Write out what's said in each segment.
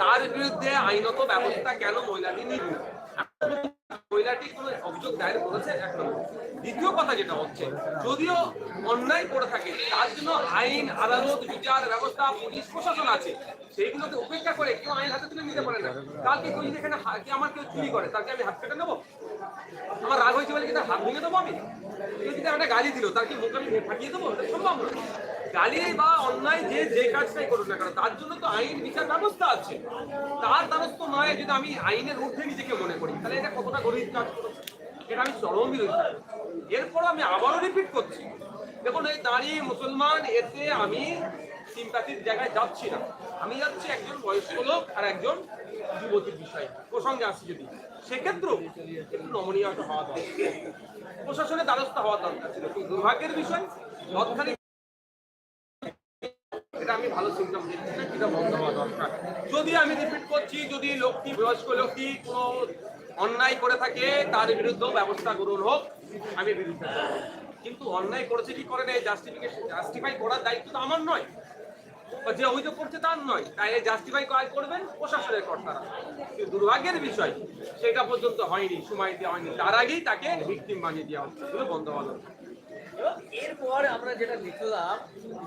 তার বিরুদ্ধে আইনত ব্যবস্থা কেন মহিলাটি নিল? মহিলাটি কোনো অভিযোগ দায়ের করেছে? এক দ্বিতীয় কথা যেটা হচ্ছে, যদিও অন্যায় করে থাকে, তার জন্য আইন, আদালত, বিচার ব্যবস্থা, পুলিশ, প্রশাসন আছে। সেইগুলোকে উপেক্ষা করে কেউ আইন হাতে তুলে নিতে পারে না। কালকে কেউ যদি এখানে আমার কেউ চুরি করে তাকে আমি হাত কেটে নেব? আমার রাগ হয়েছে বলে কি তার হাত ভেঙে দেবো আমি? কেউ যদি একটা গালি দিল, তার কি মুখ আমি ফাটিয়ে দেবো? সম্ভব না। গালি বা অন্যায় যে যে কাজটাই করুক না কেন, তার জন্য তো আইন বিচার ব্যবস্থা আছে। তার দ্বারস্থ নয় যদি আমি আইনের ঊর্ধ্বে নিজেকে মনে করি। তাহলে এটা কতটা গরিব কাজ করেছে? এটা আমি চরম বিরোধী। এরপর আমি আবারও রিপিট করছি। দেখুন, এই দাঁড়িয়ে মুসলমান, এতে আমি সিম্পাতির জায়গায় যাচ্ছি না। আমি যাচ্ছি একজন বয়স্ক লোক আর একজন যুবতীর বিষয়। প্রসঙ্গে আসছি যদি। সেক্ষেত্রেও একটু নমনীয় হওয়া দরকার। প্রশাসনের দ্বারস্থ হওয়া দরকার ছিল। দুর্ভাগ্যের বিষয় আমি ভালো সিমটম দেখছি না বন্ধ হওয়া দরকার। যদি আমি রিপিট করছি, যদি লোকটি, বয়স্ক লোকটি কোনো অন্যায় করে থাকে, তার বিরুদ্ধেও ব্যবস্থা গ্রহণ হোক, আমি বিরুদ্ধে কিন্তু অন্যায় করেছে কি করে নেই জাস্টিফিকেশন জাস্টিফাই করার দায়িত্ব তো আমার নয়। যে অভিযোগ করছে তার নয়। তাই এই জাস্টিফাই কাজ করবেন প্রশাসনের কর্তারা। দুর্ভাগ্যের বিষয়, সেটা পর্যন্ত হয়নি, সময় দেওয়া হয়নি। তার আগেই তাকে ভিকটিম বানিয়ে দেওয়া হচ্ছে বন্ধ হওয়া দরকার। এরপর আমরা যেটা দেখলাম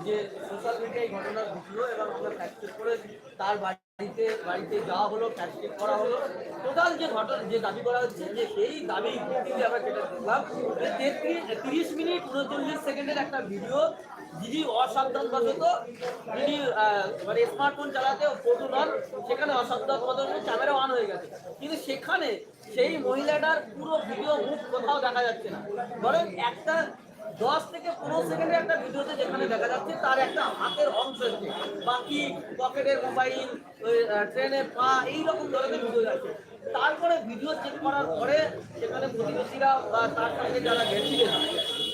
যে সোশ্যাল মিডিয়ায় ঘটনা ঘটলো এবং আমরা ফ্যাক্ট করে তার বাড়িতে বাড়িতে যাওয়া হলো ফ্যাক্ট করা হলো। টোটাল যে ঘটনা, যে দাবি করা হচ্ছে, যে সেই দাবি ভিত্তিতে আমরা যেটা দেখলাম যে তেত্রিশ, তিরিশ মিনিট উনচল্লিশ সেকেন্ডের একটা ভিডিও যিনি অসাবধানবশত যিনি মানে স্মার্টফোন চালাতে ফটো নন, সেখানে অসাবধানবশত ক্যামেরা অন হয়ে গেছে। কিন্তু সেখানে সেই মহিলাটার পুরো ভিডিও মুখ কোথাও দেখা যাচ্ছে না। বরং একটা দশ থেকে পনেরো সেকেন্ডের একটা ভিডিওতে যেখানে দেখা যাচ্ছে তার একটা হাতের অংশ আছে বাকি পকেটের মোবাইল ট্রেনের পা, এইরকম ধরনের ভিডিও যাচ্ছে তারপরে ভিডিও চেক করার পরে সেখানে প্রতিবেশীরা বা তার সঙ্গে যারা গেছিলেন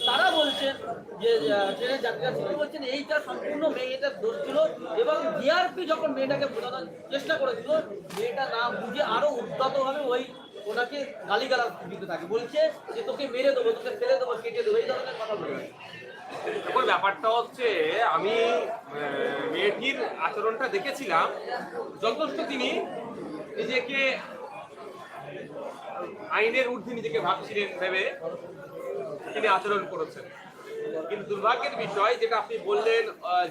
তারা বলছেন যে ট্রেনের যাত্রীরা তিনি বলছেন, এইটা সম্পূর্ণ মেয়েটার দোষ ছিল। এবং জিআরপি যখন মেয়েটাকে বোঝানোর চেষ্টা করেছিল, মেয়েটা না বুঝে আরও উদ্যতভাবে ওই ওনাকে গালিগালাজ দিতে থাকে। বলছে যে তোকে মেরে দেবো, তোকে ফেলে দেবো, কেটে দেবো, এই ধরনের কথা বলে। এখন ব্যাপারটা হচ্ছে, আমি মেয়েটির আচরণটা দেখেছিলাম। যথেষ্ট তিনি নিজেকে আইনের ঊর্ধ্বে নিজেকে ভাবছিলেন ভেবে তিনি আচরণ করেছেন। কিন্তু দুর্ভাগ্যের বিষয়, যেটা আপনি বললেন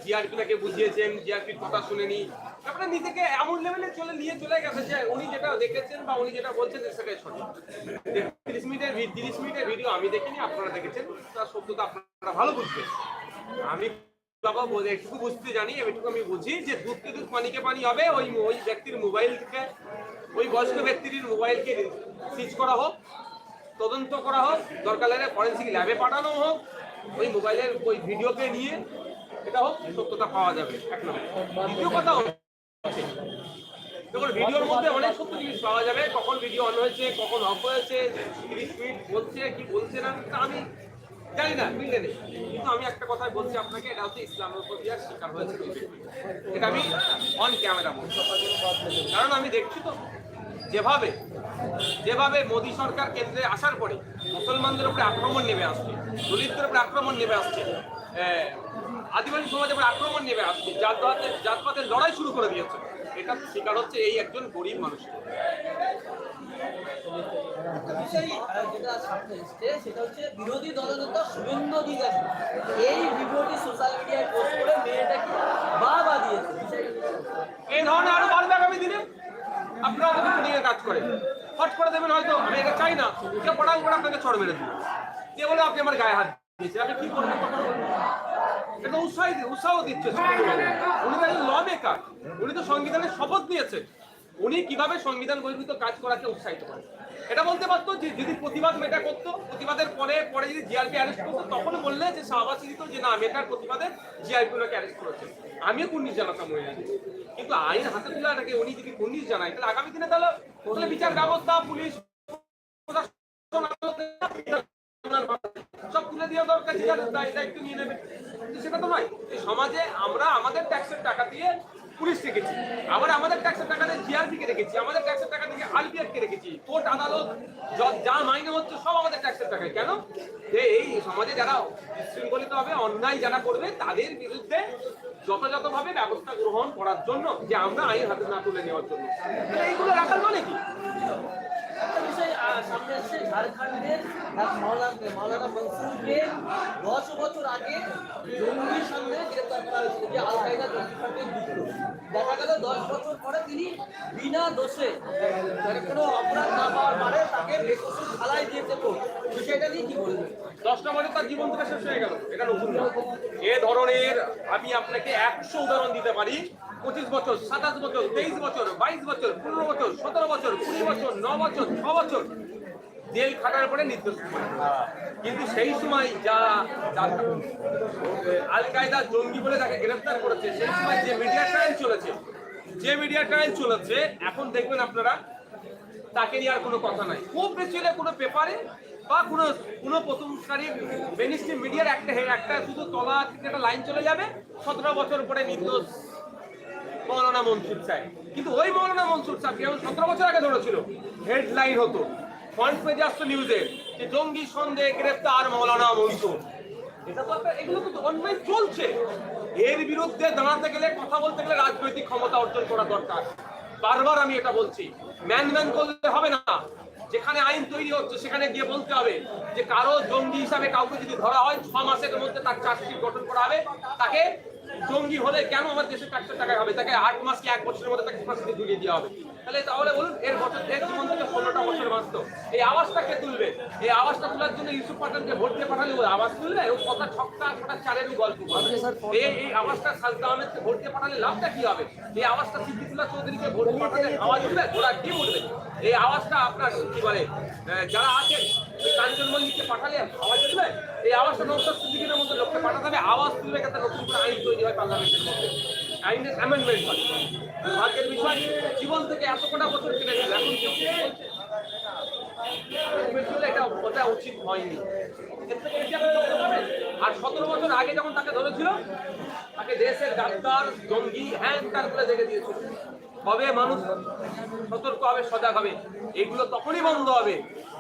জিআরপিটাকে বুঝিয়েছেন জিআরপির কথা শুনেনি তারপরে নিজেকে এমন লেভেলে চলে, নিয়ে চলে গেছে যে উনি যেটা দেখেছেন বা উনি যেটা বলছেন সেটাই সঠিক। তিরিশ মিনিটের তিরিশ মিনিটের ভিডিও আমি দেখিনি, আপনারা দেখেছেন। তার সত্যতা আপনারা ভালো বুঝবেন। আমি বাবা বলে একটু বুঝতে জানি, এটুকু আমি বুঝি যে দুধকে দুধ পানিকে পানি হবে, ওই ওই ব্যক্তির মোবাইল থেকে ওই বয়স্ক ব্যক্তির মোবাইলকে সিজ করা হোক, তদন্ত করা হোক, দরকার লাগলে ফরেন্সিক ল্যাবে পাঠানো হোক, ওই মোবাইলের ওই ভিডিওকে নিয়ে, এটা হোক, সত্যতা পাওয়া যাবে, এক নম্বর। দ্বিতীয় কথা দেখুন, ভিডিওর মধ্যে অনেক সত্য জিনিস পাওয়া যাবে। কখন ভিডিও অন হয়েছে, কখন অফ হয়েছে তিরিশ মিনিট বলছে, কি বলছে না, তা আমি জানি না মিলে কিন্তু আমি একটা কথাই বলছি আপনাকে, এটা হচ্ছে ইসলামোফোবিয়ার শিকার হয়েছে। এটা আমি অন ক্যামেরা বলছি। কারণ আমি দেখছি তো। যেভাবে যেভাবে মোদী সরকার কেন্দ্রে আসার পরে মুসলমানদের উপরে আক্রমণ নেমে আসছে, দলিতদের উপরে আক্রমণ নেমে আসছে আদিবাসী সমাজের উপরে আক্রমণ নেমে আসছে জাতপাতের জাতপাতের লড়াই শুরু করে দিয়েছে, এটা শিকার হচ্ছে এই একজন গরিব মানুষ যেটা সামনে এসছে, সেটা হচ্ছে বিরোধী দলনেতা শুভেন্দু এই ভিডিওটি সোশ্যাল মিডিয়ায় পোস্ট করে মেয়েটাকে বাবা দিয়েছে বিষয়টা এই ধরনের আরও বাড়বে আগামী দিনে আপনারা আমাদের নিয়ে কাজ করে। হট করে দেবেন হয়তো, আমি এটা চাই না। কেউ পড়াং করে আপনাকে ছড় মেরে দেবে। কে বলে আপনি আমার গায়ে হাত দিয়েছে আপনি কি করবেন এটা উৎসাহ উৎসাহ দিচ্ছে। উনি তো ল মেকার উনি তো সংবিধানের শপথ নিয়েছেন। উনি কীভাবে সংবিধান বহির্ভূত কাজ করাকে উৎসাহিত করেন? এটা বলতে পারতো যে যদি প্রতিবাদ মেটা করতো, প্রতিবাদের পরে পরে যদি জিআরপি অ্যারেস্ট করতো, তখন বললে যে শাহবাসী দিত যে না মেটার প্রতিবাদে জিআরপি ওনাকে অ্যারেস্ট করেছে। আমিও কুর্নিশ জানাতাম ওই। কিন্তু আইন হাতে তুলে নাকি উনি যদি কুর্নিশ জানায়, তাহলে আগামী দিনে তাহলে তাহলে বিচার ব্যবস্থা, পুলিশ সব তুলে দেওয়া দরকার দায়িত্ব নিয়ে নেবে। সেটা তো নয়। সমাজে আমরা আমাদের ট্যাক্সের টাকা দিয়ে পুলিশ রেখেছি আবার আমাদের ট্যাক্সের টাকা দিয়ে জিআরপি কে রেখেছি আমাদের ট্যাক্সের টাকা থেকে আলবিআর কে রেখেছি কোর্ট আদালত যা মাইনে হচ্ছে সব আমাদের ট্যাক্সের টাকায়। কেন? যে এই সমাজে যারা শৃঙ্খলিতভাবে অন্যায় যারা করবে, তাদের বিরুদ্ধে যথাযথভাবে ব্যবস্থা গ্রহণ করার জন্য, যে আমরা আইন হাতে না তুলে নেওয়ার জন্য। এইগুলো রাখার মানে কি? সামনে মনসুরকে দশ বছর আগে দশ বছর পরে তিনি বিনা দোষে কোনো নিয়ে কি বলবেন দশটা বছর তার জীবন থেকে শেষ হয়ে গেল নতুন এ ধরনের আমি আপনাকে একশো উদাহরণ দিতে পারি। পঁচিশ বছর, সাতাশ বছর, তেইশ বছর, বাইশ বছর, পনেরো বছর, সতেরো বছর, কুড়ি বছর, ন বছর ছ বছর জেল খাটার পরে নির্দোষ। কিন্তু সেই সময় যা যা- আল কায়দা জঙ্গি বলে তাকে গ্রেফতার করেছে, সেই সময় যে মিডিয়া ট্রায়াল চলেছে, যে মিডিয়া ট্রায়াল চলেছে, এখন দেখবেন আপনারা, তাকে নিয়ে আর কোনো কথা নাই। খুব বেশি হলে কোনো পেপারে বা কোনো কোনো প্রথমকারী বেনিস্ট্রি মিডিয়ার একটা একটা শুধু তলা থেকে একটা লাইন চলে যাবে, সতেরো বছর পরে নির্দোষ। মৌলানা মনসুর সাহেব। কিন্তু ওই মৌলানা মনসুর সাহেব যেমন সতেরো বছর আগে ধরেছিল হেডলাইন হতো। ফ্রন্ট পেজে আসতো নিউজে যে জঙ্গি সন্দেহে গ্রেপ্তার মৌলানা মনসুর। এটা তো এগুলো তো অন্যায় চলছে। এর বিরুদ্ধে দাঁড়াতে গেলে, কথা বলতে গেলে রাজনৈতিক ক্ষমতা অর্জন করা দরকার। বারবার আমি এটা বলছি। ম্যান ম্যান করলে হবে না। যেখানে আইন তৈরি হচ্ছে, সেখানে গিয়ে বলতে হবে যে কারও জঙ্গি হিসাবে কাউকে যদি ধরা হয়, ছ মাসের মধ্যে তার চার্জশিট গঠন করা হবে। তাকে জঙ্গি হলে কেন আমার দেশে ট্যাক্সের টাকা হবে? তাকে আট মাস কি এক বছরের মধ্যে তাকে ফাঁসিতে ঝুলিয়ে দেওয়া হবে? তাহলে তাহলে বলুন এর বছর এর জীবন থেকে ষোলোটা বছর বাঁচত। এই আওয়াজটা কে তুলবে? এই আওয়াজটা তোলার জন্য ইউসুফ পাঠানকে ভোট দিয়ে পাঠালে ওই আওয়াজ তুলবে? ও কথা ছক্কা ছটা চারের গল্প। করবে এই আওয়াজটা সালতা আহমেদকে ভোট দিয়ে পাঠালে লাভটা কি হবে? এই আওয়াজটা সিদ্দিকুল্লাহ চৌধুরীকে ভোট দিয়ে পাঠালে আওয়াজ উঠবে? ওরা কি উঠবে? এই আওয়াজটা আপনার কি বলে যারা আছেন কাঞ্চন মল্লিককে পাঠালে আওয়াজ উঠবে? এই আওয়াজটা নৌসাদ সিদ্দিকের মধ্যে লোককে পাঠাতে হবে। আওয়াজ তুলবে যাতে নতুন করে আইন তৈরি হয় পার্লামেন্টের মধ্যে। আইনের অ্যামেন্ডমেন্ট হয়। ভাগ্যের বিষয়, জীবন থেকে এত কটা বছর কেটে গেল, এখন এটা ওটা উচিত হয়নি? আর সতেরো বছর আগে যখন তাকে ধরেছিল, তাকে দেশের ডাক্তার, জঙ্গি হ্যান ত্যান করে দেখে দিয়েছিল। কবে মানুষ সতর্ক হবে, সজাগ হবে? এগুলো তখনই বন্ধ হবে।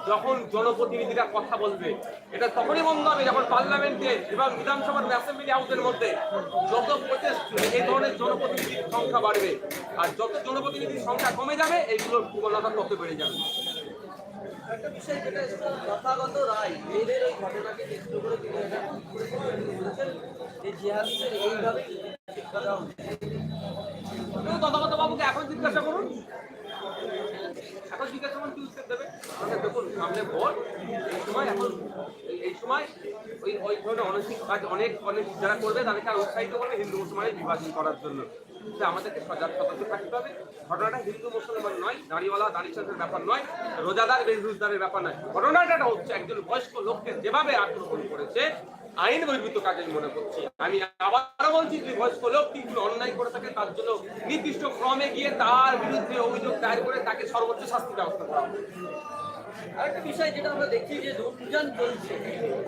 যখন জনপ্রতিনিধিরা কথা বলবে এটা তখনই বন্ধ হবে যখন পার্লামেন্টে এবং বিধানসভার অ্যাসেম্বলি হাউসের মধ্যে যত প্রচেষ্ট এই ধরনের জনপ্রতিনিধির সংখ্যা বাড়বে। আর যত জনপ্রতিনিধির সংখ্যা কমে যাবে এইগুলোর প্রবণতা তত বেড়ে যাবে। একটা বিষয় যেটা রায় মেয়েদের ওই ঘটনাকে কেন্দ্র করে তিনি এটা বলেছেন যে জিহাদিদের এইভাবে শিক্ষা দেওয়া তথাগত বাবুকে এখন জিজ্ঞাসা করুন। এখন জিজ্ঞাসা করুন কি উত্তর দেবে আমাদের দেখুন, সামনে ভোট এই সময় এখন, এই- সময় ওই ওই ধরনের অনৈতিক কাজ অনেক অনেক যারা করবে, তাদেরকে আর উৎসাহিত করবে হিন্দু মুসলমানের বিভাজন করার জন্য। আমাদেরকে সজাগ, সতর্ক থাকতে হবে। ঘটনাটা হিন্দু মুসলমান নয়, দাড়িওয়ালা দাড়ি চাষের ব্যাপার নয়, রোজাদার, বেরোজগারের ব্যাপার নয়। ঘটনাটা হচ্ছে একজন বয়স্ক লোককে যেভাবে আক্রমণ করেছে, আইন বহির্ভূত কাজে মনে করছি। আমি আবারও বলছি, যে বয়স্ক লোক কিছু অন্যায় করে থাকে, তার জন্য নির্দিষ্ট ক্রমে গিয়ে তার বিরুদ্ধে অভিযোগ দায়ের করে তাকে সর্বোচ্চ শাস্তি ব্যবস্থা করা আরেকটা বিষয় যেটা আমরা দেখছি যে রমজান চলছে,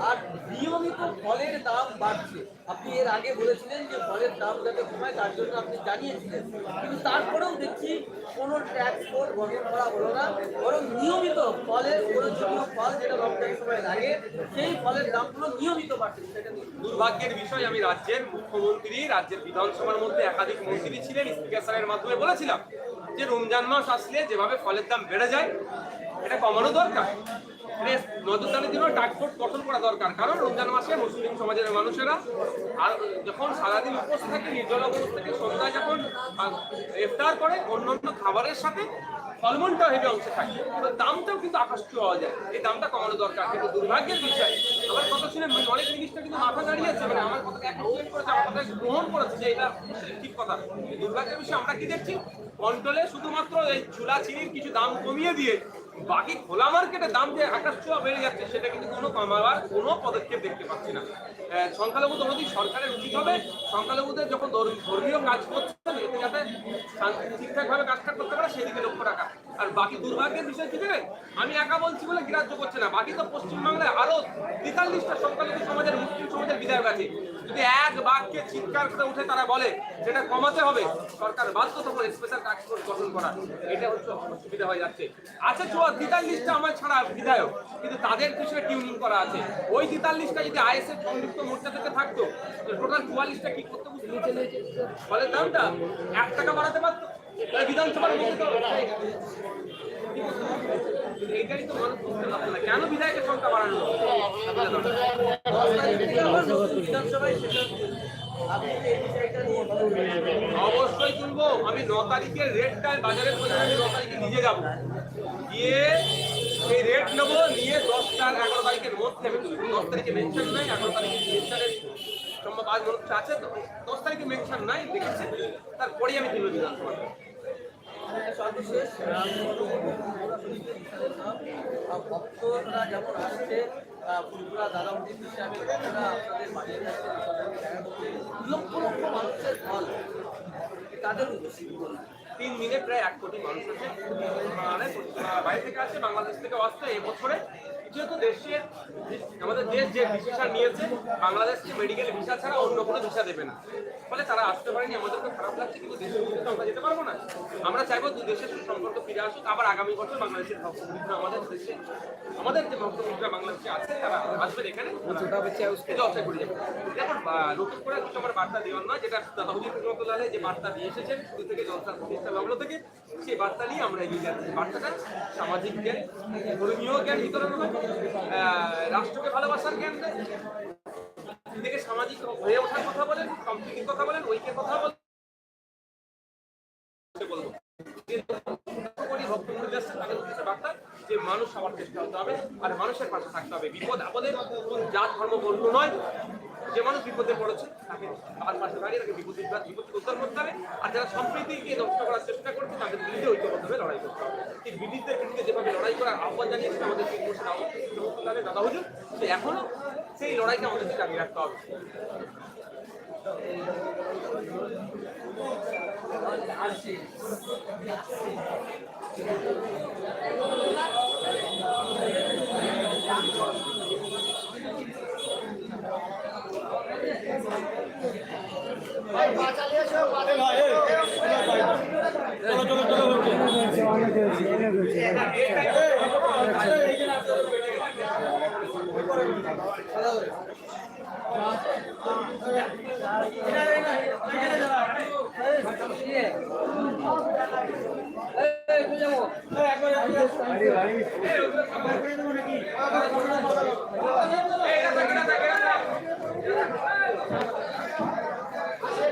আর নিয়মিত ফলের দাম বাড়ছে। আপনি এর আগে বলেছিলেন যে ফলের দাম যাতে কমায়, তার জন্য আপনি জানিয়েছিলেন। কিন্তু তারপরেও দেখছি কোনো ট্যাক্স কোড গঠন করা হলো না, বরং নিয়মিত ফলের প্রয়োজনীয় ফল যেটা রমজানের সময় লাগে সেই ফলের দামগুলো নিয়মিত বাড়ছে, সেটা দুর্ভাগ্যের বিষয়, আমি রাজ্যের মুখ্যমন্ত্রী, রাজ্যের বিধানসভার মধ্যে একাধিক মন্ত্রী ছিলেন, স্পিকার স্যারের মাধ্যমে বলেছিলাম যে রমজান মাস আসলে যেভাবে ফলের দাম বেড়ে যায় এটা কমানো দরকার। মানে নজরদারির জন্য টাকফোর্ট গঠন করা দরকার। কারণ রমজান মাসে মুসলিম সমাজের মানুষেরা আর যখন সারাদিন উপোস থাকে, নির্জল উপোস থেকে, সন্ধ্যায় যখন ইফতার করে, অন্যান্য খাবারের সাথে ফলমূলটা হেভি অংশে থাকে। তো দামটাও কিন্তু আকাশ পাওয়া যায়। এই দামটা কমানো দরকার। কিন্তু দুর্ভাগ্যের বিষয়, আমার কথা শুনে অনেক জিনিসটা কিন্তু মাথা দাঁড়িয়েছে মানে আমার কথা করেছে আমার কথা গ্রহণ করেছে যে এটা ঠিক কথা। দুর্ভাগ্যের বিষয় আমরা কি দেখছি? কন্ট্রোলে শুধুমাত্র এই চুলা, চিনির কিছু দাম কমিয়ে দিয়ে বাকি খোলা মার্কেটের দাম যে আকাশ ছোঁয়া বেড়ে যাচ্ছে, সেটা কিন্তু কোনো কমাবার কোনো পদক্ষেপ দেখতে পাচ্ছি না। সংখ্যালঘু দরদি সরকারের উচিত হবে। সংখ্যালঘুদের যখন ধর- ধর্মীয় কাজ করছে যাতে ঠিকঠাকভাবে কাজটা করতে পারে, সেদিকে লক্ষ্য রাখা। আর বাকি দুর্ভাগ্যের বিষয় কি জানেন? আমি একা বলছি বলে গ্রাহ্য করছে না। বাকি তো পশ্চিমবাংলায় আরও তেতাল্লিশটা সংখ্যালঘু সমাজের, মুসলিম সমাজের বিধায়ক আছে। যদি এক বাক্যে চিৎকার করে উঠে তারা বলে, সেটা কমাতে হবে, সরকার বাধ্য তখন স্পেশাল টাস্ক ফোর্স গঠন করা এটা হচ্ছে অসুবিধা হয়ে যাচ্ছে। আছে চুয়া, তেতাল্লিশটা আমার ছাড়া বিধায়ক, কিন্তু তাদের পিছনে টিউনিং করা আছে। ওই তেতাল্লিশটা যদি আইএসএফ সংযুক্ত মোর্চা থেকে থাকতো টোটাল চুয়াল্লিশটা কি করতে বুঝতে? ফলের দামটা এক টাকা বাড়াতে পারতো। অবশ্যই তুলবো আমি ন তারিখের রেটটা বাজারে আমি ন তারিখে নিজে যাব। গিয়ে সেই রেট নেব, নিয়ে দশটা আর এগারো তারিখের মধ্যে আমি তুলবো দশ তারিখে মেনশন নাই, এগারো তারিখে মেনশনের সম্ভব আজ মনে হচ্ছে আছে, তো দশ তারিখে মেনশন নাই, দেখেছে। তারপরেই আমি তুলবো বিধানসভা ভক্তরা যেমন আসছে ফুলপুরা দাদামুদি হিসাবে ভক্তরা আপনাদের কাছে লক্ষ লক্ষ মানুষের ফল তাদের কি তিন দিনে প্রায় এক কোটি মানুষ আছে। বাইরে থেকে আসছে, বাংলাদেশ থেকে আসছে, এবছরে যেহেতু দেশের আমাদের দেশ যে ভিসা নিয়েছে বাংলাদেশকে মেডিকেল ভিসা ছাড়া অন্য কোনো ভিসা দেবে না। ফলে তারা আসতে পারেনি আমাদেরকে খারাপ লাগছে কিন্তু দেশের তো আমরা যেতে পারব না। আমরা চাইব দুই দেশের সুসম্পর্ক ফিরে আসুক আবার আগামী বছর বাংলাদেশের ভক্তবৃন্দ আমাদের দেশে আমাদের যে ভক্তবৃন্দরা বাংলাদেশে আছে তারা আসবেন এখানে। জলসায় করে যাবে দেখুন নতুন করে কিছু আমার বার্তা দেওয়ার নয় যেটা দাদা হুজুর রহমতুল্লাহ যে বার্তা দিয়ে এসেছেন শুরু থেকে জলসার প্রতিষ্ঠা লগ্ন থেকে। সেই বার্তা নিয়ে আমরা এগিয়ে যাচ্ছি। বার্তাটা সামাজিক জ্ঞান ধর্মীয় জ্ঞান বিতরণ হয় রাষ্ট্রকে ভালোবাসার জ্ঞান দেয় থেকে সামাজিক হয়ে ওঠার কথা বলেন সম্প্রীতির কথা বলেন, ঐক্যের কথা বলেন। যে মানুষ সবার চেষ্টা হতে হবে, আর মানুষের পাশে থাকতে হবে। বিপদ আপদে কোন জাত ধর্ম বর্ণ নয় যে মানুষ বিপদে পড়েছে, তাকে তার পাশে দাঁড়িয়ে তাকে বিপদ বিপদ উদ্ধার করতে হবে। আর যারা সম্প্রীতিকে নষ্ট করার চেষ্টা করছে, তাদের বিরুদ্ধে ঐক্যবদ্ধভাবে লড়াই করতে হবে। এই বিরুদ্ধে বিরুদ্ধে যেভাবে লড়াই করার আহ্বান জানিয়েছে আমাদের তিন বছর আহ্বান দাদা হুজুর সে এখনও সেই লড়াইকে আমাদেরকে জানিয়ে রাখতে হবে। আসছি এখান থেকে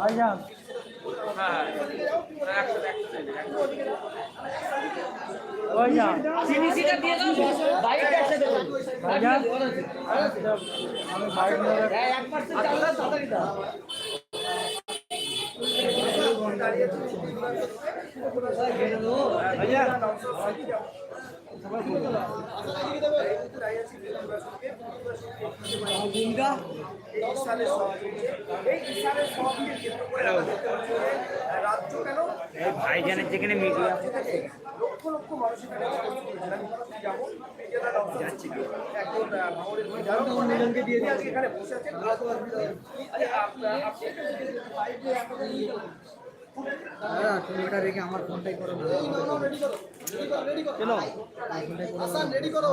ভাইজান হ্যাঁ হ্যাঁ। একশো একশো ভাইজানের যেখানে মিডিয়া রাজ্য থেকে লক্ষ লক্ষ মানুষ এখানে যাব। একজন আহ, বিধায়ক আজকে এখানে বসে আছেন। দাদা তুমি রেখে আমার ফোনটাই করো। কেন রেডি করো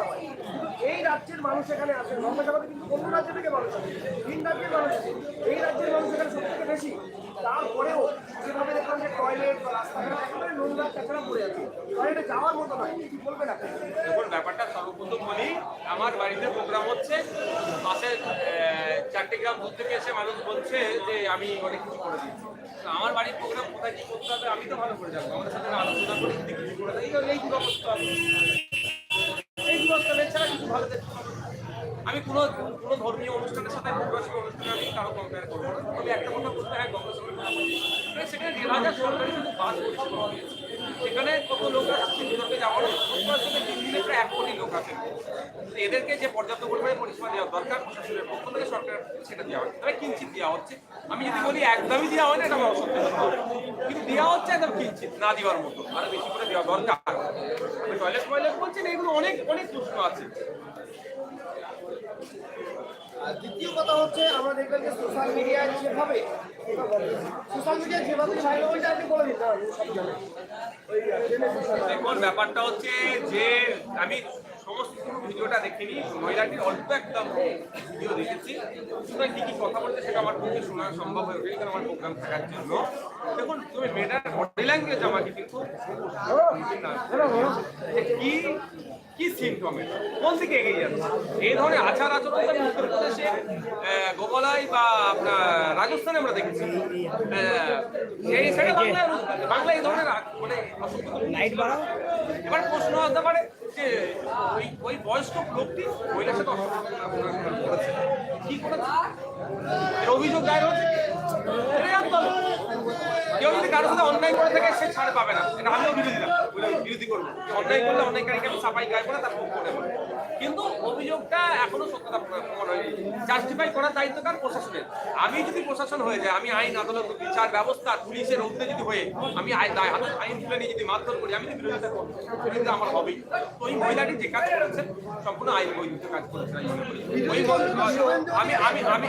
হয়। এই রাজ্যের মানুষ এখানে আছে গঙ্গাসাগরে কিন্তু অন্য রাজ্য থেকে মানুষ আছে ভিন রাজ্যের মানুষ এই রাজ্যের মানুষ এখানে সব থেকে বেশি। তারপরেও যেভাবে দেখলাম যে টয়লেট বা রাস্তাঘাট একেবারে নোংরা কাছাড়া পড়ে আছে। টয়লেটে যাওয়ার মতো নয়। কি বলবেন আপনি ব্যাপারটা সর্বপ্রথম বলি আমার বাড়িতে প্রোগ্রাম হচ্ছে। পাশে চারটে গ্রাম দূর থেকে এসে মানুষ বলছে যে আমি অনেক কিছু করে দিচ্ছি আমার বাড়ির প্রোগ্রাম কোথায় কি করতে হবে, আমি তো ভালো করে জানব আমাদের সাথে আলোচনা করে যদি কিছু করে দেয়। এই দুটো করতে হবে এই দুটো করতে ছাড়া কিছু ভালো আমি কোনো কোনো ধর্মীয় অনুষ্ঠানের সাথে প্রকাশিক অনুষ্ঠানে আমি কারও কম্পেয়ার করব না। আমি একটা কথা বলতে হয় গঙ্গা সেখানে দেড় হাজার সরকারি শুধু বাস পরিষেবা সেখানে এদেরকে যে পর্যাপ্ত পরিমাণে পরিষেবা দেওয়া দরকার, প্রশাসনের পক্ষ থেকে সরকার সেটা দেওয়া হচ্ছে তবে কিঞ্চিত দেওয়া হচ্ছে। আমি যদি বলি একদমই দেওয়া হয় না, এটা আমার অসত্য কিন্তু দেওয়া হচ্ছে একদম কিঞ্চিত, না দেওয়ার মতো। আরও বেশি করে দেওয়া দরকার। টয়লেট টয়লেট বলছেন, এগুলো অনেক অনেক প্রশ্ন আছে। দ্বিতীয় কথা হচ্ছে আমরা দেখবেন যে সোশ্যাল মিডিয়ায় যেভাবে সোশ্যাল মিডিয়ায় যেভাবে ভাইরাল ওইটা আপনি বলে দিন না, আমি সব জানি। ওই ট্রেনের বিষয়টা। দেখুন ব্যাপারটা হচ্ছে যে আমি সমস্ত পুরো ভিডিওটা দেখিনি মহিলাটির অল্প একটা ভিডিও দেখেছি সুতরাং কি কি কথা বলতে সেটা আমার পক্ষে শোনা সম্ভব হয়ে ওঠেনি কারণ আমার প্রোগ্রাম থাকার জন্য দেখুন তুমি মেয়েটার বডি ল্যাঙ্গুয়েজ আমাকে কিন্তু কি কি সিমটমে কোন দিকে এগিয়ে যাচ্ছে? এই ধরনের আচার আচরণ উত্তরপ্রদেশে আহ, গোপালাই বা আপনার রাজস্থানে আমরা দেখেছি। বাংলায় বাংলা এই ধরনের মানে লাইট বাড়াও। এবার প্রশ্ন হতে পারে যে ওই ওই বয়স্ক লোকটি মহিলার সাথে করেছে কি করেছে? অভিযোগ দায়ের হচ্ছে। কেউ যদি কারোর সাথে অন্যায় করে থাকে, সে ছাড় পাবে না। এটা আমিও বিরোধী না। বিরোধী করব। অন্যায় করলে অন্যায়কারীকে আমি সাফাই গায়ে করে তার করে কিন্তু অভিযোগটা এখনও সত্যতা প্রমাণ হয়নি। জাস্টিফাই করার দায়িত্ব কার? প্রশাসনের। আমি যদি প্রশাসন হয়ে যায় আমি আইন আদালত, বিচার ব্যবস্থা, পুলিশের ঊর্ধ্বে যদি হয়ে আমি হাতে আইন তুলে নিয়ে যদি মারধর করি, আমি তো বিরোধিতা করব। বিরোধিতা আমার হবেই তো ওই মহিলাটি যে কাজ করেছেন, সম্পূর্ণ আইন বৈধ কাজ করেছেন আমি আমি আমি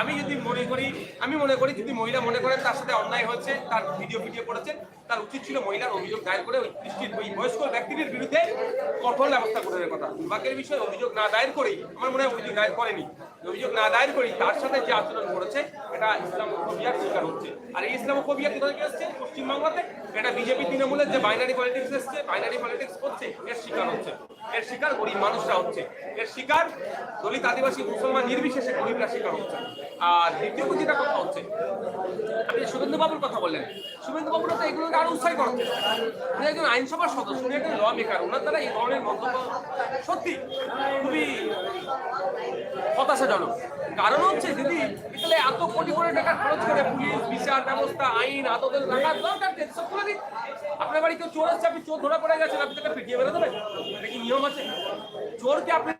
আমি যদি মনে করি, আমি মনে করি যদি মহিলা মনে করেন তার সাথে অন্যায় হচ্ছে তার ভিডিও ভিডিও করেছেন তার উচিত ছিল মহিলার অভিযোগ দায়ের করে ওই ওই বয়স্ক ব্যক্তিদের বিরুদ্ধে কঠোর ব্যবস্থা করে কথা। দুর্ভাগ্যের বিষয়ে অভিযোগ না দায়ের করেই, আমার মনে হয় অভিযোগ দায়ের করেনি। অভিযোগ না দায়ের করি তার সাথে যে আচরণ করেছে, এটা ইসলাম ইসলামোফোবিয়ার শিকার হচ্ছে। আর এই ইসলাম ইসলামোফোবিয়া কোথায় থেকে এসছে? পশ্চিমবাংলাতে। এটা বিজেপি, তৃণমূলের যে বাইনারি পলিটিক্স এসছে বাইনারি পলিটিক্স করছে, এর শিকার হচ্ছে। এর শিকার গরিব মানুষরা হচ্ছে। এর শিকার দলিত আদিবাসী মুসলমান নির্বিশেষে গরিবরা শিকার হচ্ছে। আর দ্বিতীয় যেটা কথা হচ্ছে, আপনি শুভেন্দু বাবুর কথা বললেন। শুভেন্দু বাবুরা তো এগুলোকে আরও উৎসাহী করার উনি একজন আইনসভার সদস্য, উনি একজন ল মেকার ওনার দ্বারা এই ধরনের মন্তব্য সত্যি খুবই হতাশাজনক কারণ হচ্ছে দিদি তাহলে এত কোটি কোটি টাকা খরচ করে পুলিশ বিচার ব্যবস্থা আইন আদালত রাখার দরকার নেই, সব দিন। আপনার বাড়ি কেউ চোর আসছে আপনি চোর ধরা পড়ে গেছেন আপনি তাকে পিটিয়ে বেরোতে এটা কি নিয়ম আছে? চোরকে আপনি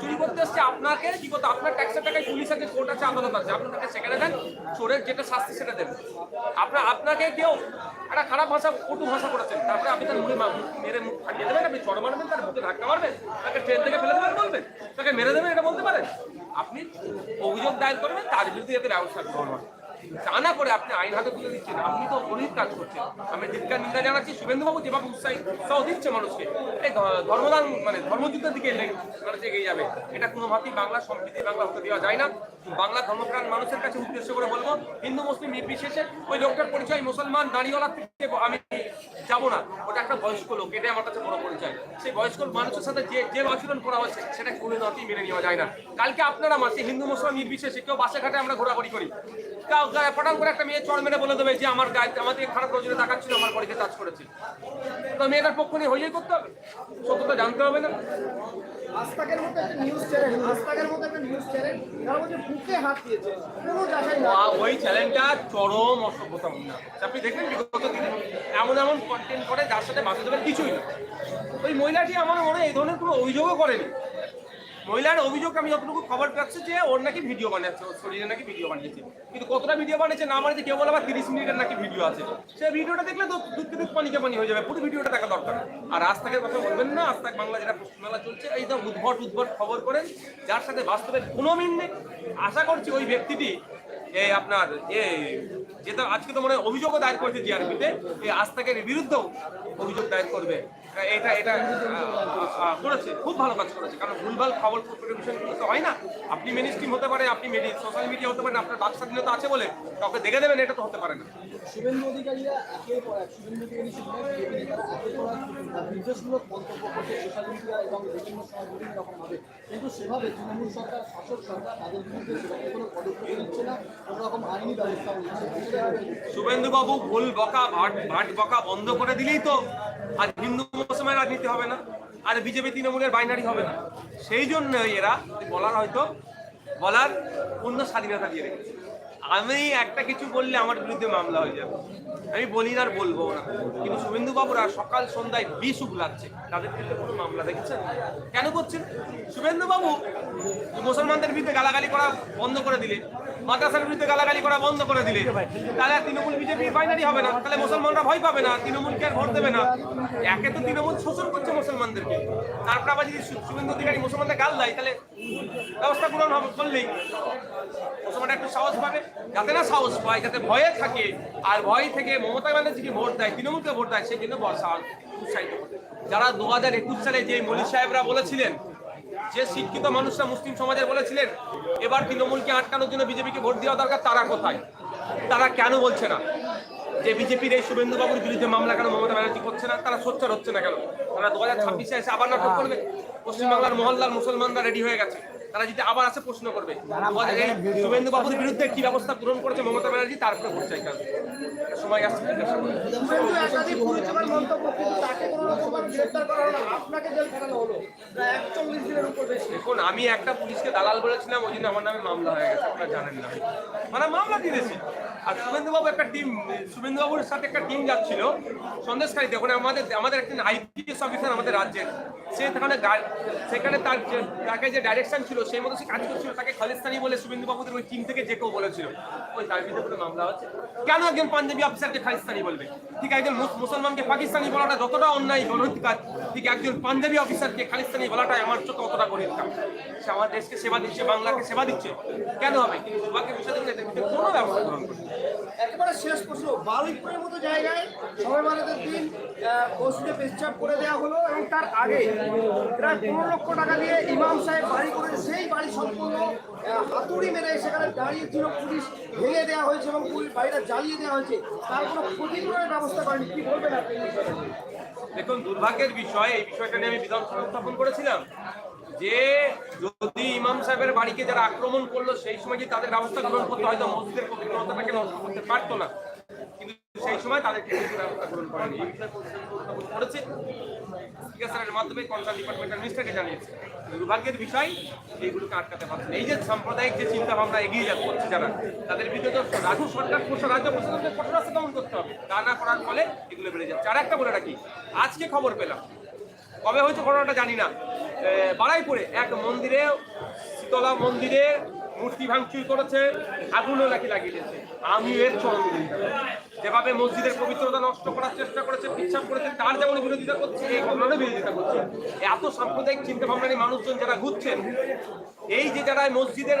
চুরি করতে এসছে, আপনাকে কি করতে আপনার ট্যাক্সের টাকায় পুলিশ আছে কোর্ট আছে, আদালত আছে। আপনি তাকে সেখানে দেন, চোরের যেটা শাস্তি সেটা দেবেন আপনার, আপনাকে কেউ একটা খারাপ ভাষা, কটু ভাষা করেছেন তারপরে আপনি তার মুখে মেরে মুখ ফাটিয়ে দেবেন, আপনি চড় মারবেন, তার মুখে ধাক্কা মারবেন, তাকে ট্রেন থেকে ফেলে দেবেন বলবেন, তাকে মেরে দেবেন, এটা বলতে পারেন? আপনি অভিযোগ দায়ের করবেন, তার বিরুদ্ধে যাতে ব্যবস্থা হয় তা না করে আপনি আইন হাতে তুলে দিচ্ছেন। আপনি তো অনেক কাজ করছেন। আমি দীর্ঘা নিন্দা জানাচ্ছি, শুভেন্দুবাবু যেভাবে উৎসাহ উৎসাহ দিচ্ছে মানুষকে। এই ধর্মদান মানে ধর্মযুদ্ধের দিকে মানুষ এগিয়ে যাবে। এটা কোনো ভাবেই বাংলা সম্প্রীতি বাংলা হতে দেওয়া যায় না। বাংলা ধর্মপ্রাণ মানুষের কাছে উদ্দেশ্য করে বলব, হিন্দু, মুসলিম, নির্বিশেষে ওই লোকটার পরিচয় মুসলমান দাঁড়িওয়ালা থেকে আমি যাব না। ওটা একটা বয়স্ক লোক এটাই আমার কাছে বড় পরিচয়। সেই বয়স্ক মানুষের সাথে যে যে আচরণ করা হচ্ছে সেটা কোনো নাতেই মেনে নেওয়া যায় না। কালকে আপনারা মাসে হিন্দু মুসলিম নির্বিশেষে কেউ বাসে ঘাটে আমরা ঘোরাঘুরি করি। কাউ পটান করে একটা মেয়ে চড় মেরে বলে দেবে যে আমার গায়ে আমাদের খারাপ নজরে তাকাচ্ছিল আমার বাড়িতে কাজ করেছে। তো মেয়েটার পক্ষ নিয়ে হইয়াই করতে হবে। সত্যতা জানতে হবে না। আস্তাকের মতো একটা নিউজ চ্যানেল আস্তাকের মতো একটা নিউজ চ্যানেল তারা বলছে বুকে হাত দিয়েছে কোনো যাচাই না ওই চ্যানেলটা চরম অসভ্যতামূলক। আপনি দেখবেন বিগত দিনে এমন এমন কন্টেন্ট করে, যার সাথে বাধা দেবেন কিছুই না। ওই মহিলাটি আমার মনে এই ধরনের কোনো অভিযোগও করেনি। মহিলার অভিযোগ আমি যতটুকু খবর পাচ্ছি যে ওর নাকি ভিডিও বানাচ্ছে ওর শরীরে নাকি ভিডিও বানিয়েছে। কিন্তু কতটা ভিডিও বানিয়েছে না বানিয়েছে, কেউ বলে আবার তিরিশ মিনিটের নাকি ভিডিও আছে। সে ভিডিওটা দেখলে তো দুধকে দুধ পানিকে পানি হয়ে যাবে, পুরো ভিডিওটা দেখা দরকার। আর আজ তাকের কথা বলবেন না, আজ তাক বাংলা যেটা পশ্চিমবাংলা চলছে, এই তো উদ্ভট উদ্ভট খবর করেন, যার সাথে বাস্তবের কোনো মিল নেই। আশা করছি ওই ব্যক্তিটি, এই আপনার এ যেটা আজকে তো মনে হয় অভিযোগও দায়ের করেছে জিআরপিতে এই আস্তাকের বিরুদ্ধেও অভিযোগ দায়ের করবে। এটা এটা করেছে, খুব ভালো কাজ করেছে। কারণ ভুলভাল খবর টেলিভিশন তো হয় না। আপনি মেন স্ট্রিম হতে পারে, আপনি সোশ্যাল মিডিয়া হতে পারেন, আপনার বাক স্বাধীনতা আছে বলে কাউকে দেখে দেবেন, এটা তো হতে পারে না। সেভাবে তৃণমূল সরকার, শাসক সরকার তাদের বিরুদ্ধে কোনো পদক্ষেপ নিচ্ছে না। কোনো রকম আইনি ব্যবস্থা নিচ্ছে শুভেন্দুবাবু ভুল বকা, ভাট ভাট বকা বন্ধ করে দিলেই তো আর হিন্দু মুসলমান রাজনীতি হবে না, আর বিজেপি তৃণমূলের বাইনারি হবে না। সেই জন্য এরা বলার হয়তো, বলার পূর্ণ স্বাধীনতা দিয়ে রেখেছে। আমি একটা কিছু বললে আমার বিরুদ্ধে মামলা হয়ে যাবে। আমি বলি না আর বলব না। কিন্তু শুভেন্দু বাবুরা সকাল সন্ধ্যায় বিষ উগলাচ্ছে তাদের ক্ষেত্রে কোনো মামলা দেখেছেন? কেন করছেন? শুভেন্দু বাবু মুসলমানদের বিরুদ্ধে গালাগালি করা বন্ধ করে দিলে, মাদ্রাসার বিরুদ্ধে গালাগালি করা বন্ধ করে দিলে, তাহলে আর তৃণমূল বিজেপি বাইনারি হবে না। তাহলে মুসলমানরা ভয় পাবে না তৃণমূলকে আর ভোট দেবে না? একে তো তৃণমূল শোষণ করছে মুসলমানদেরকে। তারপর আবার যদি শুভেন্দু অধিকারী মুসলমানদের গাল দেয়, তাহলে ব্যবস্থা গ্রহণ হবে করলেই মুসলমানরা একটু সাহস পাবে। যাতে না সাহস পায়, যাতে ভয়ে থাকে। আর ভয় থেকে মমতা ব্যানার্জিকে ভোট দেয়, তৃণমূলকে ভোট দেয় সেই জন্য উৎসাহিত যারা দু হাজার একুশ সালে যে মলি সাহেবরা বলেছিলেন, যে শিক্ষিত মানুষরা মুসলিম সমাজের বলেছিলেন, এবার তৃণমূলকে আটকানোর জন্য বিজেপিকে ভোট দেওয়া দরকার, তারা কোথায়? তারা কেন বলছে না? যে বিজেপির এই শুভেন্দু বাবুর বিরুদ্ধে মামলা কেন মমতা ব্যানার্জি করছে না? তারা সোচ্চার হচ্ছে না কেন? তারা দু হাজার ছাব্বিশে এসে আবার নাটক করবে? পশ্চিমবাংলার মহল্লার মুসলমানরা রেডি হয়ে গেছে। তারা যদি আবার আসে প্রশ্ন করবে। শুভেন্দু বাবুর বিরুদ্ধে কি ব্যবস্থা গ্রহণ করেছে মমতা ব্যানার্জি তারপরে ভোট চাই সময় আসছে দেখুন আমি একটা পুলিশকে দালাল বলেছিলাম ওই জন্য আমার নামে মামলা হয়ে গেছে আপনারা জানেন না। মানে মামলা দিয়েছি। আর শুভেন্দুবাবু একটা টিম শুভেন্দুবাবুর সাথে একটা টিম যাচ্ছিল। সন্দেশকারীতে ওখানে আমাদের আমাদের একজন আইপিএস অফিসার আমাদের রাজ্যের। সে সেখানে সেখানে তার যে- তাকে যে ডাইরেকশন ছিল সেই মতো সে কাজ করছিল, তাকে খালিস্তানি বলে শুভেন্দুবাবুদের ওই টিম থেকে যে কেউ বলেছিল। ওই তার বিরুদ্ধে মামলা হচ্ছে কেন একজন পাঞ্জাবি অফিসারকে খালিস্তানি বলবে? ঠিক একজন মুসলমানকে পাকিস্তানি বলাটা যতটা অন্যায় গণহিত কাজ ঠিক একজন পাঞ্জাবি অফিসারকে খালিস্তানি বলাটাই আমার চোখে অতটা গণিত কাজ সে আমার দেশকে সেবা দিচ্ছে বাংলাকে সেবা দিচ্ছে। কেন হবে? কিন্তু দুর্ভাগ্যের বিষয় এদের কোনো ব্যবস্থা গ্রহণ করছে একেবারে শেষ প্রশ্ন, বারুইপুরের মতো জায়গায় সবাই বারাতের দিন মসজিদে পেশচাপ করে দেওয়া হলো এবং তার আগে প্রায় পনেরো লক্ষ টাকা দিয়ে ইমাম সাহেব বাড়ি করে সেই বাড়ি সম্পূর্ণ হাতুড়ি মেরে সেখানে দাঁড়িয়ে ছিল পুলিশ। ভেঙে দেওয়া হয়েছে এবং পুলিশ বাড়িটা জ্বালিয়ে দেওয়া হয়েছে। তার কোনো ক্ষতিপূরণের ব্যবস্থা করেনি। কি বলবেন আপনি? দেখুন, দুর্ভাগ্যের বিষয়, এই বিষয়টা নিয়ে আমি বিধানসভা উত্থাপন করেছিলাম যে যদি ইমাম সাহেবের বাড়িকে যারা আক্রমণ করল, সেই সময় যদি তাদের ব্যবস্থা গ্রহণ করতে হয়তো মসজিদের পবিত্রতাটাকে নষ্ট করতে পারতো না? কিন্তু সেই সময় তাদেরকে ব্যবস্থা গ্রহণ করেনি। এই বিষয়ে করেছে। জিজ্ঞাসার মাধ্যমে কনসার্ন ডিপার্টমেন্টের মিনিস্টারকে জানিয়েছে। দুর্ভাগ্যের বিষয়, এইগুলোকে আটকাতে পারছে এই যে সাম্প্রদায়িক যে চিন্তা ভাবনা এগিয়ে যাচ্ছে যারা তাদের বিরুদ্ধে তো রাজ্য সরকার রাজ্য প্রশাসনকে কঠোর রাস্তা দমন করতে হবে। তা না করার ফলে এগুলো বেড়ে যাচ্ছে। আর একটা বলে রাখি, আজকে খবর পেলাম। কবে হয়েছে ঘটনাটা জানি না। বাড়াইপুরে এক মন্দিরে, শীতলা মন্দিরে মূর্তি ভাঙচুর করেছে, আগুনও নাকি লাগিয়ে দিয়েছে। আমি এর নিন্দা যেভাবে মসজিদের পবিত্রতা নষ্ট করার চেষ্টা করেছে পিচ্ছাপ করেছে, তার যেমন বিরোধিতা করছে, এই ঘটনারও বিরোধিতা করছে। এত সাম্প্রদায়িক চিন্তা ভাবনার মানুষজন যারা ঘুরছেন, এই যে যারা মসজিদের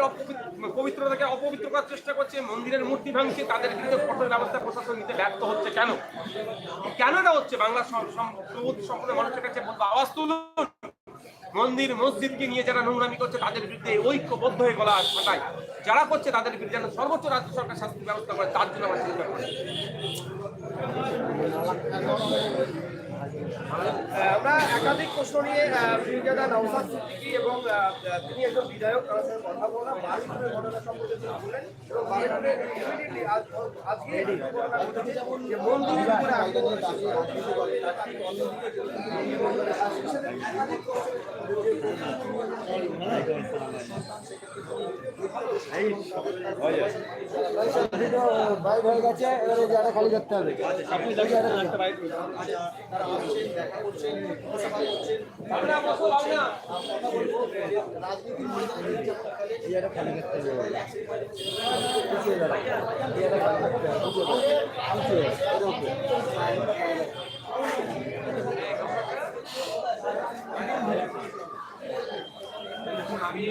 পবিত্রতাকে অপবিত্র করার চেষ্টা করছে, মন্দিরের মূর্তি ভাঙছে, তাদের বিরুদ্ধে কঠোর ব্যবস্থা প্রশাসন নিতে ব্যর্থ হচ্ছে কেন? কেন এটা হচ্ছে? বাংলা সম- সম- মানুষের কাছে বলব, আওয়াজ তুলুন। মন্দির, মসজিদকে নিয়ে যারা নোংরামি করছে, তাদের বিরুদ্ধে ঐক্যবদ্ধ হয়ে গলা ফাটায়। যারা করছে তাদের বিরুদ্ধে যেন সর্বোচ্চ রাজ্য সরকার শাস্তির ব্যবস্থা করে তার জন্য আমরা চিন্তা করি আহ, আমরা একাধিক প্রশ্ন নিয়ে ফিরজাদা নওসাদ সিদ্দিকী এবং তিনি একজন বিধায়ক তার সাথে কথা বললাম বারুইপুরের ঘটনা সম্পর্কে তিনি বললেন এবং বারুইপুরে immediately আজ- আজকে ঘটনা ঘটেছে যে মন্দিরের উপরে আক্রমণ। বাইক হয়ে গেছে এবারে খালি করতে হবে দেখুন, আমি